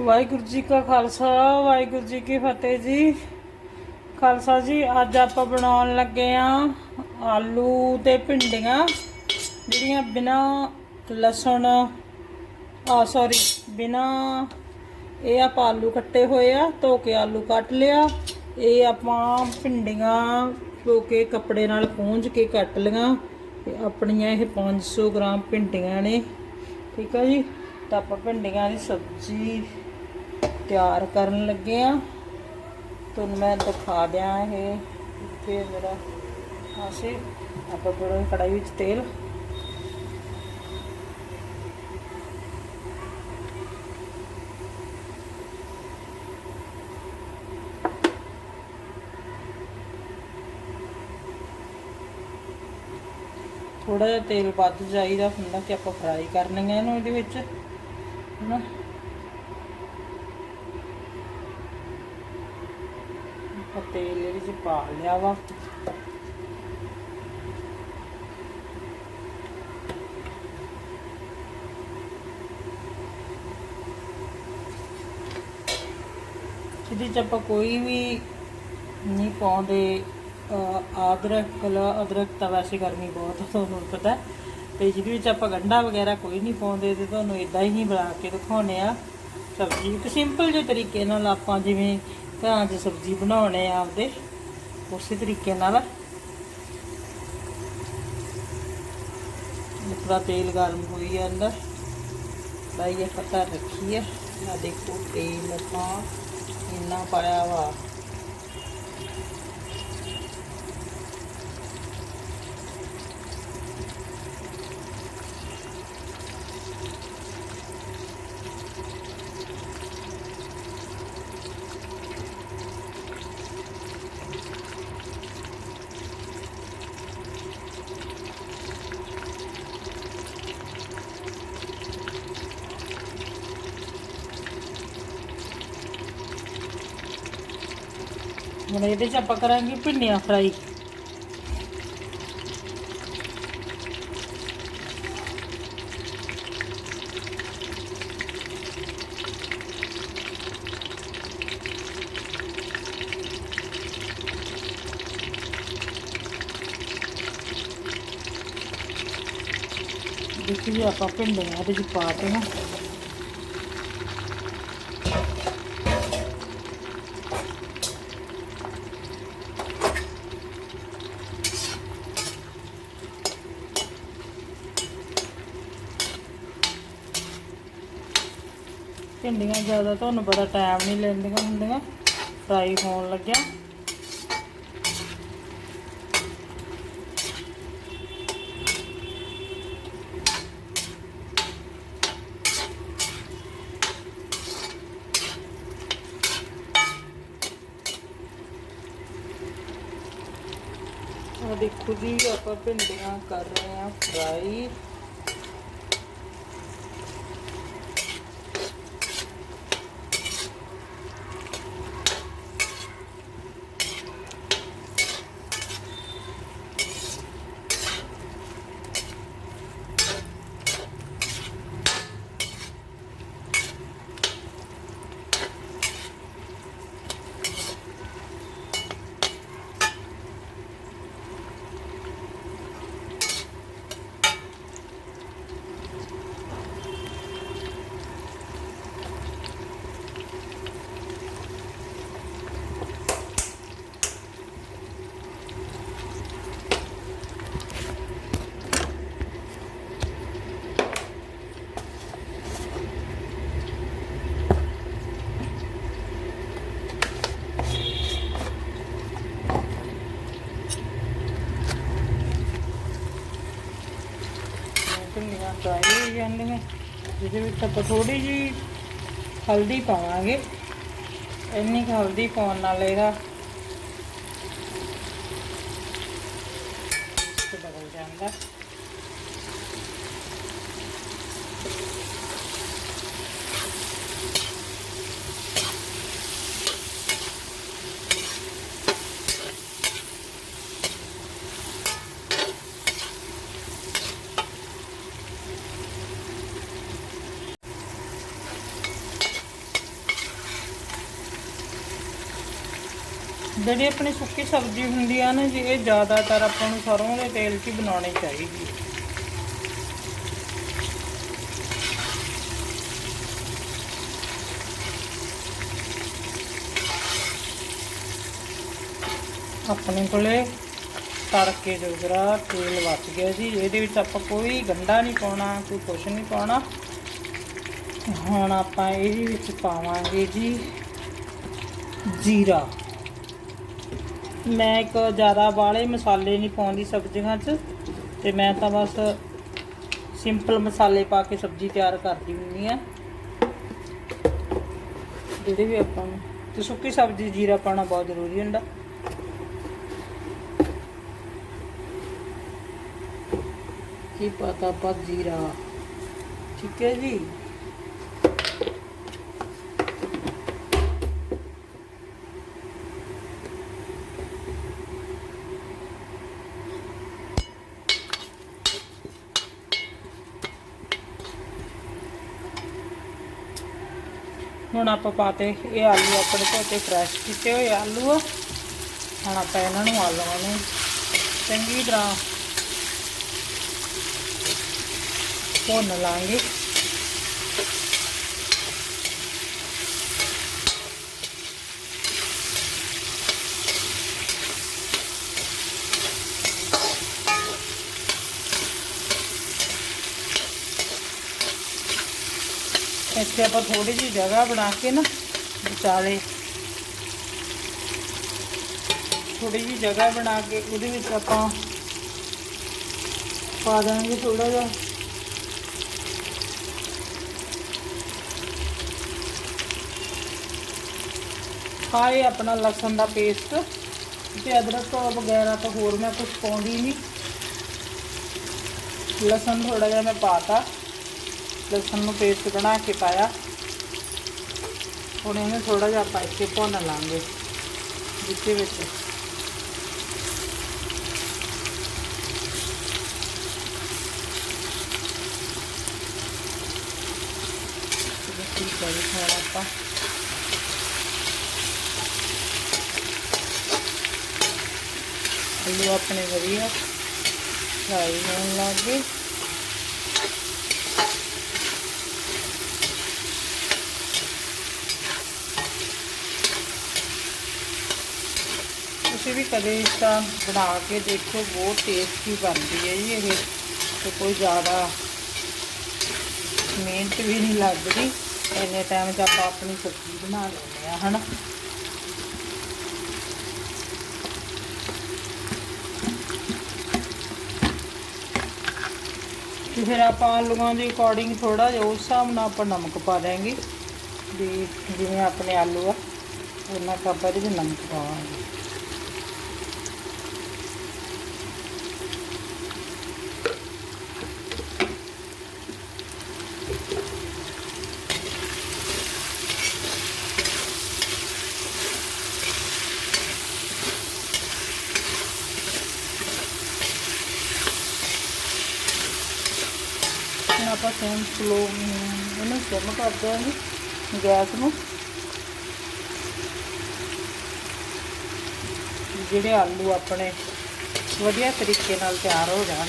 ਵਾਹਿਗੁਰੂ ਜੀ ਕਾ ਖਾਲਸਾ, ਵਾਹਿਗੁਰੂ ਜੀ ਕੀ ਫਤਿਹ ਜੀ। ਖਾਲਸਾ ਜੀ, ਅੱਜ ਆਪਾਂ ਬਣਾਉਣ ਲੱਗੇ ਆ ਆਲੂ ਤੇ ਭਿੰਡੀਆਂ, ਜਿਹੜੀਆਂ ਬਿਨਾ ਲਸਣ, ਆ ਸੌਰੀ ਬਿਨਾ ਇਹ ਆਪਾਂ ਆਲੂ ਕੱਟੇ ਹੋਏ ਆ, ਧੋ ਕੇ ਆਲੂ ਕੱਟ ਲਿਆ। ਇਹ ਆਪਾਂ ਭਿੰਡੀਆਂ ਧੋ ਕੇ ਕੱਪੜੇ ਨਾਲ ਪੂੰਝ ਕੇ ਕੱਟ ਲਈਆਂ। ਤੇ ਆਪਣੀਆਂ ਇਹ 500 ਗ੍ਰਾਮ ਭਿੰਡੀਆਂ ਨੇ। ਠੀਕ ਆ ਜੀ? ਤਾਂ ਆਪਾਂ ਭਿੰਡੀਆਂ ਦੀ ਸਬਜ਼ੀ ਤਿਆਰ ਕਰਨ ਲੱਗੇ ਆ। ਤੁਹਾਨੂੰ ਮੈਂ ਦਿਖਾ ਦਿਆਂ ਇਹ। ਇੱਥੇ ਮੇਰਾ ਆਸੇ ਆਪਾਂ ਥੋੜਾ ਕੜਾਈ ਵਿੱਚ ਤੇਲ। ਥੋੜਾ ਜਿਹਾ ਤੇਲ ਵੱਧ ਚਾਹੀਦਾ ਹੁੰਦਾ ਕਿ ਆਪਾਂ ਫਰਾਈ ਕਰਨੀਆਂ ਇਹਨੂੰ ਇਹਦੇ ਵਿੱਚ, ਹਨਾ ਆਪਾਂ ਤੇਲ ਇਹਦੇ ਵਿੱਚ ਪਾ ਲਿਆ ਵਾ। ਇਹਦੇ ਚ ਆਪਾਂ ਕੋਈ ਵੀ ਨਹੀਂ ਪਾਉਂਦੇ। ਅਹ ਅਦਰਕ ਕਲਾ ਅਦਰਕ ਤਾਂ ਵੈਸੇ ਗਰਮੀ ਬਹੁਤ ਆ, ਤੁਹਾਨੂੰ ਪਤਾ। ਹੈ। ਤੇ ਜਿਹਦੇ ਵਿੱਚ ਆਪਾਂ ਗੰਢਾ ਵਗੈਰਾ ਕੋਈ ਨਹੀਂ ਪਾਉਂਦੇ ਤੇ ਤੁਹਾਨੂੰ ਇਦਾਂ ਹੀ ਬਣਾ ਕੇ ਦਿਖਾਉਨੇ ਆ। ਸਬਜ਼ੀ ਇੱਕ ਸਿੰਪਲ ਜਿਹੇ ਤਰੀਕੇ ਨਾਲ ਆਪਾਂ ਜਿਵੇਂ ਘਰਾਂ 'ਚ ਸਬਜ਼ੀ ਬਣਾਉਣੇ ਆ ਆਪਦੇ, ਉਸੇ ਤਰੀਕੇ ਨਾਲ। ਪੂਰਾ ਤੇਲ ਗਰਮ ਹੋਈ ਜਾਂਦਾ ਬਾਈ ਇਹ ਪਤਾ ਰੱਖੀ ਆ ਆ ਦੇਖੋ, ਤੇਲ ਆਪਾਂ ਇੰਨਾ ਪਾਇਆ ਵਾ। ਹੁਣ ਇਹਦੇ ਚ ਆਪਾਂ ਕਰਾਂਗੇ ਭਿੰਡੀਆਂ ਫਰਾਈ। ਦੇਖੀ ਜੀ ਆਪਾਂ ਭਿੰਡੀਆਂ ਇਹਦੇ ਚ ਪਾ ਦੇਣਾ ਭਿੰਡੀਆਂ ਜ਼ਿਆਦਾ, ਤੁਹਾਨੂੰ ਪਤਾ ਟਾਈਮ ਨਹੀਂ ਲੈਂਦੀਆਂ ਹੁੰਦੀਆਂ। ਫਰਾਈ ਹੋਣ ਲੱਗਿਆ। ਆ ਦੇਖੋ ਜੀ, ਆਪਾਂ ਭਿੰਡੀਆਂ ਕਰ ਰਹੇ ਆ ਫਰਾਈ ਭਿੰਡੀਆਂ ਫਰਾਈ ਹੋ ਜਾਂਦੀਆਂ ਜਿਹਦੇ ਵਿੱਚ ਆਪਾਂ ਥੋੜੀ ਜੀ ਹਲਦੀ ਪਾਵਾਂਗੇ। ਇੰਨੀ ਕੁ ਹਲਦੀ ਪਾਉਣ ਨਾਲ ਇਹਦਾ ਬਦਲ ਜਾਂਦਾ। ਜਿਹੜੀ ਆਪਣੀ ਸੁੱਕੀ ਸਬਜ਼ੀ ਹੁੰਦੀ ਆ ਨਾ ਜੀ, ਇਹ ਜ਼ਿਆਦਾਤਰ ਆਪਾਂ ਨੂੰ ਸਰੋਂ ਦੇ ਤੇਲ 'ਚ ਹੀ ਬਣਾਉਣੀ ਚਾਹੀਦੀ ਹੈ। ਆਪਣੇ ਕੋਲੇ ਤੜਕੇ ਜੋਗਰਾ ਤੇਲ ਬਚ ਗਿਆ ਜੀ, ਇਹਦੇ ਵਿੱਚ ਆਪਾਂ ਕੋਈ ਗੰਡਾ ਨਹੀਂ ਪਾਉਣਾ, ਕੋਈ ਕੁਛ ਨਹੀਂ ਪਾਉਣਾ। ਹੁਣ ਆਪਾਂ ਇਹਦੇ ਵਿੱਚ ਪਾਵਾਂਗੇ ਜੀ ਜੀਰਾ। ਮੈਂ ਇੱਕ ਜ਼ਿਆਦਾ ਵਾਲੇ ਮਸਾਲੇ ਨਹੀਂ ਪਾਉਂਦੀ ਸਬਜ਼ੀਆਂ 'ਚ, ਤੇ ਮੈਂ ਤਾਂ ਬਸ ਸਿੰਪਲ ਮਸਾਲੇ ਪਾ ਕੇ ਸਬਜ਼ੀ ਤਿਆਰ ਕਰਦੀ ਹੁੰਦੀ ਆ। ਜਿਹੜੇ ਵੀ ਆਪਾਂ ਨੂੰ, ਤੇ ਸੁੱਕੀ ਸਬਜ਼ੀ ਜੀਰਾ ਪਾਉਣਾ ਬਹੁਤ ਜ਼ਰੂਰੀ ਹੁੰਦਾ। ਕੀ ਪਤਾ ਪਾ ਜੀਰਾ, ਠੀਕ ਹੈ ਜੀ? ਆਪਾਂ ਪਾਤੇ ਇਹ ਆਲੂ ਆਪਣੇ ਧੋਤੇ ਫਰੈਸ਼ ਕੀਤੇ ਹੋਏ ਆਲੂ ਆ। ਹੁਣ ਆਪਾਂ ਇਹਨਾਂ ਨੂੰ ਆਲੂਆਂ ਨੂੰ। ਚੰਗੀ ਤਰ੍ਹਾਂ ਭੁੰਨ ਲਾਂਗੇ। ਇੱਥੇ ਆਪਾਂ ਥੋੜੀ ਜਿਹੀ ਜਗ੍ਹਾ ਬਣਾ ਕੇ ਨਾ ਵਿਚਾਲੇ ਥੋੜੀ ਜਿਹੀ ਜਗ੍ਹਾ ਬਣਾ ਕੇ ਉਹਦੇ ਵਿੱਚ ਆਪਾਂ ਪਾ ਦਾਂਗੇ ਥੋੜਾ ਜਿਹਾ। ਹਾਂ ਆਪਣਾ ਲਸਣ ਦਾ ਪੇਸਟ ਤੇ ਅਦਰਕ ਵਗੈਰਾ ਤਾਂ ਹੋਰ ਮੈਂ ਕੁਝ ਪਾਉਂਦੀ ਨਹੀਂ। ਲਸਣ ਥੋੜਾ ਜਿਹਾ ਮੈਂ ਪਾਤਾ ਲਸਣ ਨੂੰ ਪੇਸਟ ਬਣਾ ਕੇ ਪਾਇਆ। ਹੁਣ ਇਹਨੂੰ ਥੋੜਾ ਜਿਹਾ ਆਪਾਂ ਇੱਥੇ ਭੁੰਨ ਲਾਂਗੇ ਜਿੱਤੇ ਵਿੱਚ। ਚਲੋ ਠੀਕ ਹੈ ਜੀ ਹੁਣ ਆਪਾਂ। ਆਲੂ ਆਪਣੇ ਵਧੀਆ ਫਰਾਈ ਹੋਣ ਲੱਗ ਗਏ। ਤੁਸੀਂ ਵੀ ਕਦੇ ਇਸ ਤਰ੍ਹਾਂ ਬਣਾ ਕੇ ਦੇਖੋ, ਬਹੁਤ ਟੇਸਟੀ ਬਣਦੀ ਹੈ ਜੀ ਇਹ ਤੇ ਕੋਈ ਜ਼ਿਆਦਾ ਮਿਹਨਤ ਵੀ ਨਹੀਂ ਲੱਗਦੀ। ਇੰਨੇ ਟਾਈਮ 'ਚ ਆਪਾਂ ਆਪਣੀ ਸਬਜ਼ੀ ਬਣਾ ਲੈਂਦੇ ਆ ਹਨਾ? ਤੇ ਫਿਰ ਆਪਾਂ ਆਲੂਆਂ ਦੇ ਅਕੋਰਡਿੰਗ ਥੋੜਾ ਜਿਹਾ ਉਸ ਹਿਸਾਬ ਨਾਲ ਆਪਾਂ ਨਮਕ ਪਾ ਦਾਂਗੇ ਵੀ ਜਿਵੇਂ ਆਪਣੇ ਆਲੂ ਆ, ਉਹਨਾਂ ਕੁ ਆਪਾਂ ਵਿੱਚ ਨਮਕ ਪਾਵਾਂਗੇ। ਆਪਾਂ ਸੇਮ ਸਲੋ ਇਹਨੂੰ ਸਿਮ ਕਰ ਦਿਆਂਗੇ ਗੈਸ ਨੂੰ। ਜਿਹੜੇ ਆਲੂ ਆਪਣੇ ਵਧੀਆ ਤਰੀਕੇ ਨਾਲ ਤਿਆਰ ਹੋ ਜਾਣ।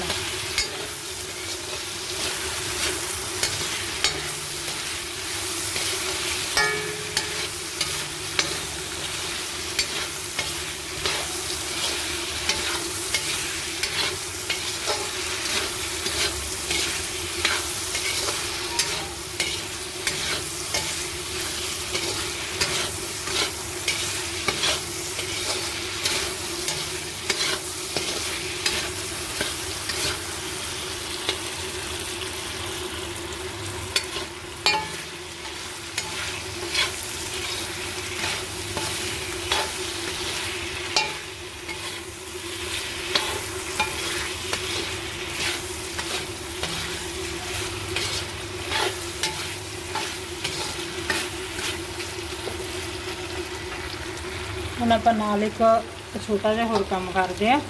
आप एक छोटा जहा होर कम करते हैं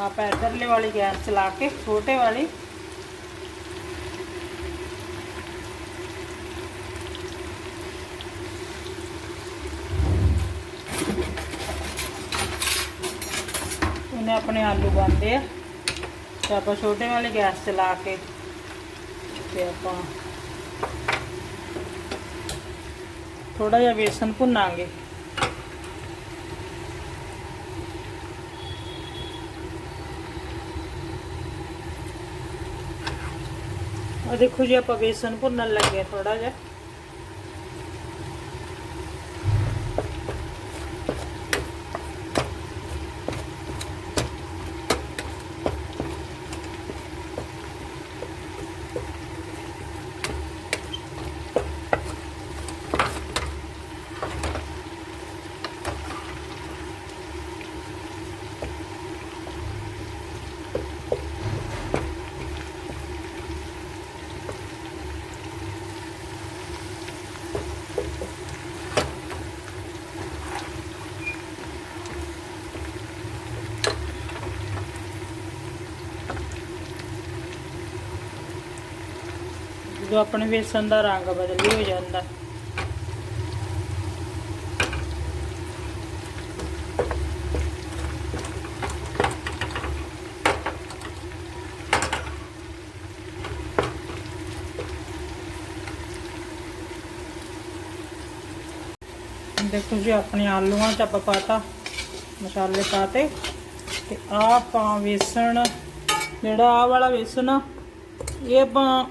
आप इधरले वाली गैस चला के छोटे वाली उन्हें अपने आलू बनते हैं आप छोटे वाली गैस चला के आप थोड़ा जहा बेसन भुना ਆ ਦੇਖੋ ਜੀ ਆਪਾਂ ਬੇਸਨ ਭੁੰਨਣ ਲੱਗੇ ਥੋੜਾ ਜਿਹਾ। ਜਦੋਂ ਆਪਣੇ ਵੇਸਣ ਦਾ ਰੰਗ ਬਦਲੀ ਹੋ ਜਾਂਦਾ। ਦੇਖੋ ਜੀ, ਆਪਣੇ ਆਲੂਆਂ ਚ ਆਪਾਂ ਪਾਤਾ ਮਸਾਲੇ ਪਾਤੇ ਤੇ ਆਹ ਆਪਾਂ ਵੇਸਣ, ਜਿਹੜਾ ਆਹ ਵਾਲਾ ਵੇਸਣ ਆ, ਇਹ ਆਪਾਂ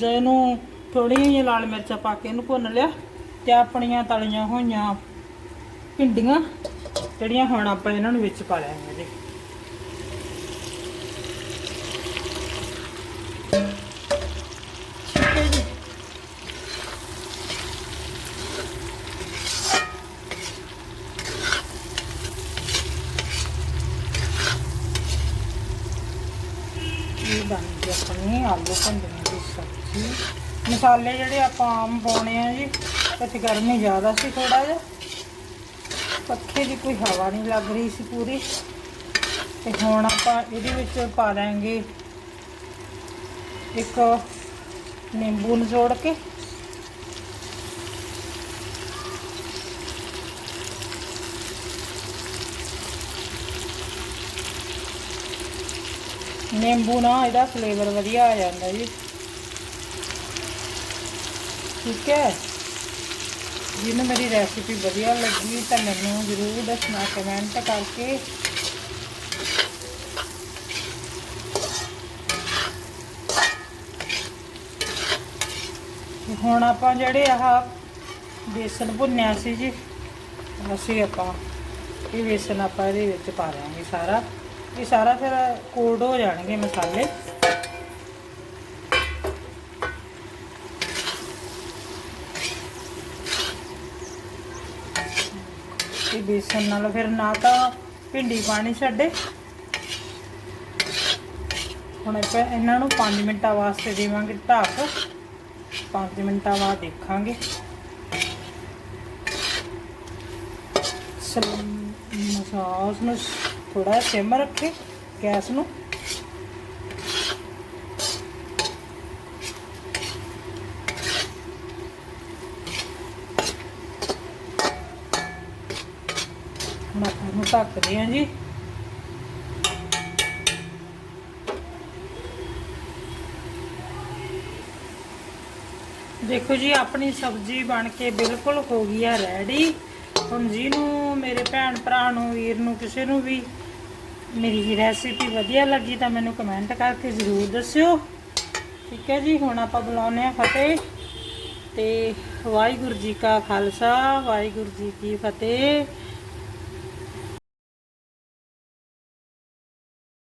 ਮ, ਇਹਨੂੰ ਨੂੰ ਥੋੜੀਆਂ ਜਿਹੀਆਂ ਲਾਲ ਮਿਰਚਾਂ ਪਾ ਕੇ ਇਹਨੂੰ ਭੁੰਨ ਲਿਆ ਤੇ ਆਪਣੀਆਂ ਤਲੀਆਂ ਹੋਈਆਂ ਭਿੰਡੀਆਂ ਜਿਹੜੀਆਂ ਹੁਣ ਆਪਾਂ ਇਹਨਾਂ ਨੂੰ ਵਿੱਚ ਪਾ ਲੈਣਗੇ ਜੀ। ਠੀਕ ਬਣ ਗਈ ਆਪਣੀ ਆਲੂ ਭੰਡੀਆਂ ਦੀ ਸਬਜ਼ੀ। ਮਸਾਲੇ ਜਿਹੜੇ ਆਪਾਂ ਆਮ ਪਾਉਣੇ ਆ ਜੀ ਇੱਥੇ ਗਰਮੀ ਜ਼ਿਆਦਾ ਸੀ ਥੋੜਾ ਜਿਹਾ। ਪੱਖੇ ਦੀ ਕੋਈ ਹਵਾ ਨਹੀਂ ਲੱਗ ਰਹੀ ਸੀ ਪੂਰੀ। ਤੇ ਹੁਣ ਆਪਾਂ ਇਹਦੇ ਵਿੱਚ ਪਾ ਦਾਂਗੇ ਇੱਕ ਨਿੰਬੂ ਨਿਚੋੜ ਕੇ। ਨਿੰਬੂ ਨਾਲ ਇਹਦਾ ਫਲੇਵਰ ਵਧੀਆ ਆ ਜਾਂਦਾ ਜੀ। ਠੀਕ ਹੈ? ਜਿਹਨੂੰ ਮੇਰੀ ਰੈਸਿਪੀ ਵਧੀਆ ਲੱਗੀ, ਤਾਂ ਮੈਨੂੰ ਜ਼ਰੂਰ ਦੱਸਣਾ ਕਮੈਂਟ ਕਰਕੇ। ਹੁਣ ਆਪਾਂ ਜਿਹੜੇ ਆਹ ਬੇਸਨ ਭੁੰਨਿਆ ਸੀ ਜੀ, ਅਸੀਂ ਆਪਾਂ ਇਹ ਬੇਸਨ ਆਪਾਂ ਇਹਦੇ ਵਿੱਚ ਪਾ ਦਿਆਂਗੇ ਸਾਰਾ। ਇਹ ਸਾਰਾ ਫਿਰ ਕੋਲਡ ਹੋ ਜਾਣਗੇ ਮਸਾਲੇ। ਬੇਸਨ ਨਾਲ ਫਿਰ ਨਾ ਤਾਂ ਭਿੰਡੀ ਪਾਣੀ ਛੱਡੇ। ਹੁਣ ਆਪਾਂ ਇਹਨਾਂ ਨੂੰ 5 ਮਿੰਟਾਂ ਵਾਸਤੇ ਦੇਵਾਂਗੇ ਢੱਕ 5 ਮਿੰਟਾਂ ਬਾਅਦ ਦੇਖਾਂਗੇ। ਮਸਾਸ ਨੂੰ ਥੋੜਾ ਸਿਮ ਰੱਖੇ ਗੈਸ ਨੂੰ ਹੁਣ ਆਪਾਂ ਇਹਨੂੰ ਢੱਕਦੇ ਹਾਂ ਜੀ। ਦੇਖੋ ਜੀ, ਆਪਣੀ ਸਬਜ਼ੀ ਬਣ ਕੇ ਬਿਲਕੁਲ ਹੋ ਗਈ ਆ ਰੈਡੀ ਹੁਣ ਜਿਹਨੂੰ ਮੇਰੇ ਭੈਣ ਭਰਾ ਨੂੰ, ਵੀਰ ਨੂੰ, ਕਿਸੇ ਨੂੰ ਵੀ ਮੇਰੀ ਰੈਸਿਪੀ ਵਧੀਆ ਲੱਗੀ ਤਾਂ ਮੈਨੂੰ ਕਮੈਂਟ ਕਰਕੇ ਜ਼ਰੂਰ ਦੱਸਿਓ। ਠੀਕ ਹੈ ਜੀ, ਹੁਣ ਆਪਾਂ ਬੁਲਾਉਂਦੇ ਆ ਫਤਿਹ। ਤੇ ਵਾਹਿਗੁਰੂ ਜੀ ਕਾ ਖਾਲਸਾ, ਵਾਹਿਗੁਰੂ ਜੀ ਕੀ ਫਤਿਹ।